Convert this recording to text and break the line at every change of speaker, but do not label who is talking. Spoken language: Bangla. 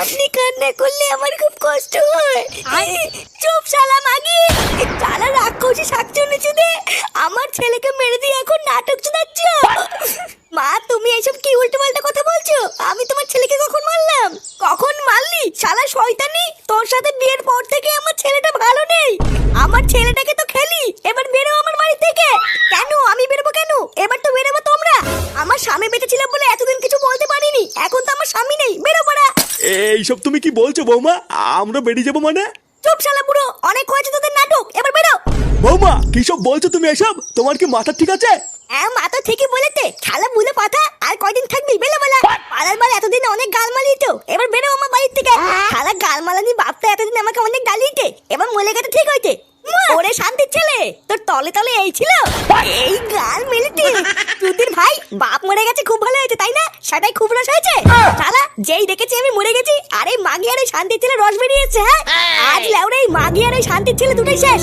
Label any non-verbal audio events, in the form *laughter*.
আপনি কান্না করলে আমার খুব কষ্ট হয়। চুপ শালা মাগি। শালা রাগ করছি শাকচুনি চুদে। আমার ছেলেকে মেরে দিয়ে এখন নাটক শোনাচ্ছ মা তুমি এইসব কি উল্টো পাল্টা কথা বলছো? আমি তোমার ছেলেকে কখন মারলাম? কখন মারলি? শালা শয়তানি তোর সাথে বিয়ের পর থেকে আমার ছেলেটা ভালো নেই। আমার ছেলেটাকে তো খেলি এবার বেরো আমার বাড়ি থেকে। কেন? আমি বেরোবো কেন? এবার তো বেরোবো তোমরা। আমার স্বামী বেঁচে ছিল বলে এতদিন কিছু বলতে পারিনি। এখন তো আমার স্বামী নেই বেরো পড়া
এইসব তুমি কি বলছো বৌমা? আমরা বেরিয়ে যাব মানে?
চুপ শালা বুড়ো অনেক হয়েছে তোদের নাটক এবার বেরো।
বৌমা কি সব বলছো তুমি এসব? তোমার কি মাথা ঠিক আছে?
হ্যাঁ মা তো ঠিকই বলেছে। খালা বুলে পাঠা আর কয়দিন থাকবি বেলা বেলা। পাড়ার বার এতদিন অনেক গাল মালিয়েছো এবার বেরো আমার বাড়ির থেকে। খালা গাল মালানি বাপটা এতদিন আমাকে অনেক গালিয়েছে। এবার মলে গেছে ঠিক হয়েছে। ওরে শান্তির ছেলে তোর তলে তলে এই ছিল। এই গাল মেলেছে। *laughs* তুদির ভাই বাপ মরে গেছে খুব ভালো হয়েছে তাই না? সেটাই খুব রস হয়েছে? শালা যেই দেখেছি আমি মরে গেছি। আরে মাগি আরে শান্তির ছেলে রস বেরিয়েছে হ্যাঁ? আজ লেউরে এই মাগি আর শান্তির ছেলে দুটোই শেষ।